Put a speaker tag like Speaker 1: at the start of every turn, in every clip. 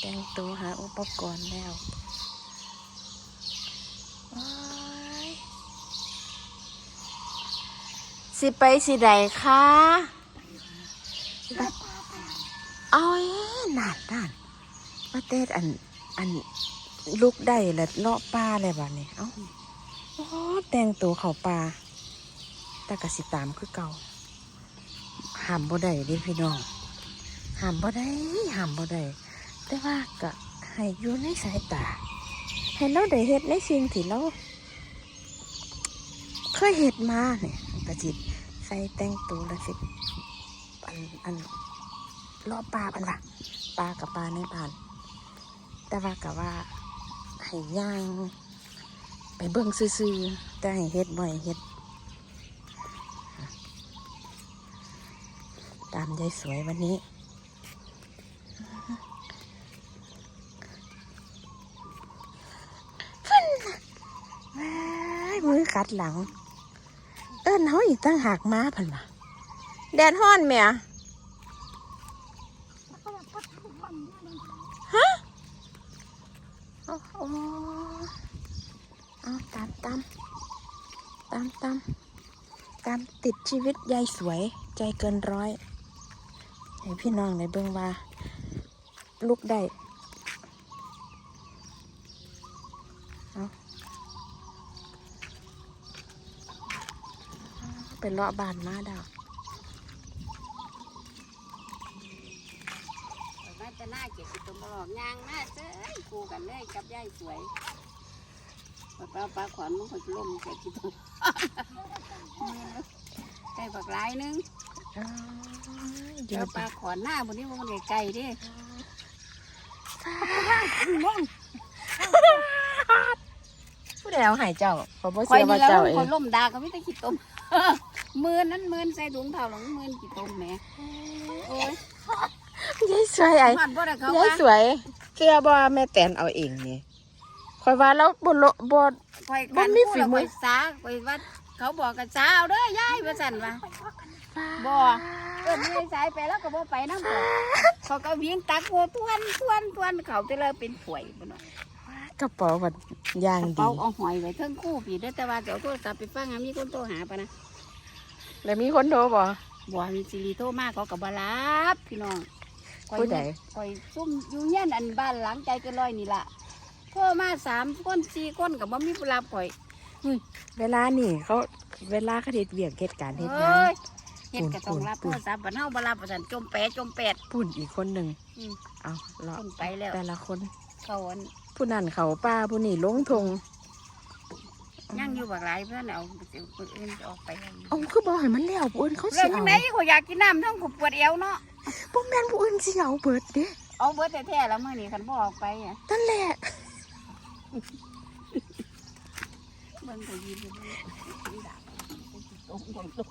Speaker 1: แต่งตัวหาอุปกรณ์แล้วสิไปสิใดคะเอาเอ้นั่นนั่นมาเต้นอัน อันลุกได้แล้วเลาะป่าเลยบ้านี้เอ้าโอ้แต่งตัวเขาป่าแต่กสิตามคือเก่าหามบ่ได้ดิพี่น้อง ห้ามบ่ได้ห้ามบ่ได้แต่ว่าก็ให้อยู่ในสายตา ให้เราได้เฮ็ดในสิ่งที่เราเคยเฮ็ดมาเนี่ยก็จิใส่แต่งตัวแล้วสิอันอันเลาะป่าปันละปลากับปลาในบ้าน แต่ว่ากับว่าให้ย่าง ไปเบิ่งซื่อๆแต่ให้เฮ็ดบ่อยเฮ็ดตามยายสวยวันนี้น่ะว้ายมือ กัดหลัง เอิ้นเขาอีกตั้งหากม้าพันมาแดดฮ้อนแม่ฮะโอ้โหเอาตามตามตามตามตามติดชีวิตยายสวยใจเกินร้อยให้พี่น้องในเบิ่งว่า ลูกได้เอา เป็นเลาะบานมาดาว
Speaker 2: มาจะหน้าเก็บสิตัวมาหลอกยางมาเจ้ยกูกันเลยกับยายสวยปลาปลาปลาขวานมันคอยล่มเก็บสิตัวไก่บักหลายนึง
Speaker 1: อ้าวเดี๋ย
Speaker 2: เดี๋ยววปลาขวานหน้าบนนี้มันได้ไก่เดิ
Speaker 1: ผู้ใดเอาใหายเจ้าขอบ่
Speaker 2: คอย
Speaker 1: เชื่อ
Speaker 2: นี่
Speaker 1: ว่า
Speaker 2: แล้ว
Speaker 1: เจ้า
Speaker 2: มัน
Speaker 1: เอ
Speaker 2: คอย
Speaker 1: ง
Speaker 2: ล่มดาก็ไม่ได้ขี้ต้ม มือนั้นมือใส่ถุงเท้าหลังมือขี้ต้มแหม่โอ้ย
Speaker 1: ยายสวยไอ้
Speaker 2: ผ่านบ่ได้เขา
Speaker 1: ยาย
Speaker 2: ว่า
Speaker 1: สวยเชื่อบ่แม่แตนเอาเองนี่คอยว่าแล้วบ่โลบ่
Speaker 2: คอย
Speaker 1: บ่
Speaker 2: กัน
Speaker 1: มี
Speaker 2: พูด
Speaker 1: ฝี
Speaker 2: แล้ว
Speaker 1: มื
Speaker 2: ค
Speaker 1: อ
Speaker 2: อยสาคอยว่าเขาบอกกับสาวเด้อยายว่าสั่นว่าบ่เออมีสายไปแล้วก็บ่ไปน้ำเขาเขาก็วิ่งตักหัวทวนทวนทวนเขาจะเลยเป็นป่วยบ่เนาะ
Speaker 1: กระเป๋าบัดย่าง
Speaker 2: กระ
Speaker 1: ดี
Speaker 2: เป๋าเอาหอยไว้เทิงคู่พี่เด้อแต่ว่าเดี๋ยวโทรศัพท์ไปฟังหามีคนโทรหาปะนะ
Speaker 1: แล้วมีคนโทรบ่
Speaker 2: บ่มีซีรีโทรมาเขาก็บ่รับพี่น้องข้อย
Speaker 1: ผู้ใด
Speaker 2: ข่อยซุ่มอยู่เงี้ยนอันบ้านหลังใจเกันร้อยนี่ล่ะโทรมาสามคนสี่คนก็บ่มีผู้รับข่อย
Speaker 1: เวลานี่เขาเวลาเขาเฮ็ดเวียกเฮ็ดการเฮ็ดงา
Speaker 2: เอ้
Speaker 1: น
Speaker 2: ยเฮ็ดก็ต้องรับ
Speaker 1: ปุ่
Speaker 2: โท
Speaker 1: น
Speaker 2: รศัพท์บ่เฮาบ่รับบ่ซั่นจมแปะจมแปด
Speaker 1: ปุ่นอีกคนหนึ่ง
Speaker 2: อืม
Speaker 1: เอาเลาะ
Speaker 2: คนไปแล้ว
Speaker 1: แต่ละคน
Speaker 2: เขาอัน
Speaker 1: ผู้นั่นเขาป้าผู้นี่ลงทง
Speaker 2: ยังอยู่บักหลายเพื่อนเอาเดี๋ยวคนอื่นจะออกไปแล้ว
Speaker 1: เอาคือบอกให้มันแล้วผู้อื่นเขา
Speaker 2: เรื่
Speaker 1: สิ
Speaker 2: อง
Speaker 1: เอา
Speaker 2: ไหนเขาอยากกินน้ำทั้งขบปวดเอวเนาะ
Speaker 1: พวกแม่นผู้อื่นสิเอาเบิดเด้
Speaker 2: เอาเบิดแท้ๆแล้วมื่อนี้คันพ่อออกไปอะ
Speaker 1: นั่นแหละ
Speaker 2: เบิ่งก็ยืนอยู่นี่ด่าลมลมลม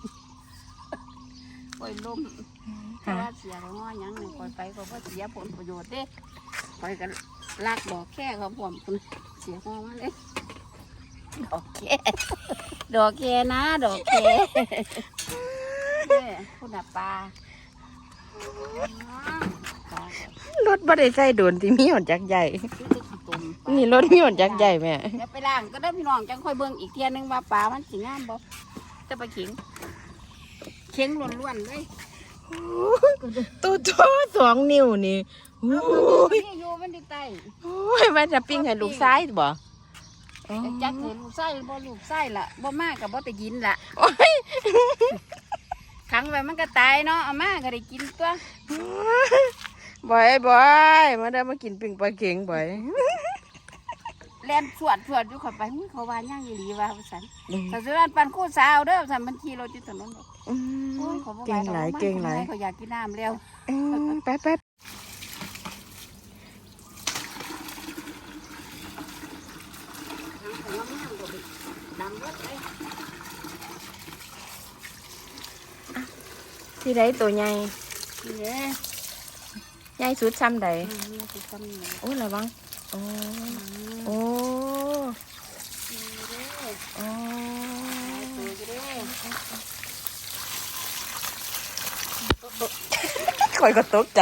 Speaker 2: ปล่อยลมถ้าว่าเสียของง้อหยังนี่ปล่อยไปก็บ่เสียผลประโยชน์เด้ปล่อยกันลากดอกแค่เขาพร้อมคุณเสียของมาเลยด อกแค่ดอกแค่นะดอกแค่เนี่ยคุณน่ะปลาปลาก็
Speaker 1: รถบ่ได้ใส่โดนที่มีหอนจักรใหญ่
Speaker 2: คือจะขี้ตุ่มปลา
Speaker 1: นี่รถมีหอนจักรใหญ่แม่
Speaker 2: เดี๋ยวไปล้างก็ได้พี่น้องจังค่อยเบิ่งอีกเทียนึงว่าปลามันสิงามบ่จะไปเข็งเข็งล้วนๆเลย
Speaker 1: ตัวโตสองนิ้วนี่โอ้ย
Speaker 2: นี่อยู่มันอยู่ใต้
Speaker 1: โอ้ยมันจะปิ้งให้ลูกซ้ายบ่ อ๋อ
Speaker 2: จักเห็นลูกไส้บ่ลูกไส้ละบ่มากกับบ่ไปกินละ
Speaker 1: โอ้ย
Speaker 2: ขังไว้มันก็ตายเนาะเอามาก็ได้กินตัว
Speaker 1: บ่อยบ่อยมาได้มากินปิ้งปลาเข็งบ่อย
Speaker 2: แล่นสวดสวดอยู่เข้าไปอุ้ยเขาว่าย่างอีหลีว่าว่าซั่นแต่สุดานปันคู่สาวเด้อซั่นมันขี่รถอยู่ถนนบอก
Speaker 1: อื
Speaker 2: โอ้
Speaker 1: ม
Speaker 2: ยเขาบ่
Speaker 1: เก่งหลาย
Speaker 2: ว่ดอ
Speaker 1: เก่งหลาย
Speaker 2: เขาอยากกินน้ำแล้ว
Speaker 1: อืมไปไป
Speaker 2: ดำรถเลย
Speaker 1: ที่ใดตัวใหญ่
Speaker 2: นี่เด้
Speaker 1: ใหญ่สุดซ้ำใด
Speaker 2: อืมนี่คือคำนี้
Speaker 1: โอ้ยระวังโอ้
Speaker 2: อืม
Speaker 1: โอ้
Speaker 2: นี่เด้อ
Speaker 1: โอ้
Speaker 2: ตัวจะได้
Speaker 1: คอยก็ตกใจ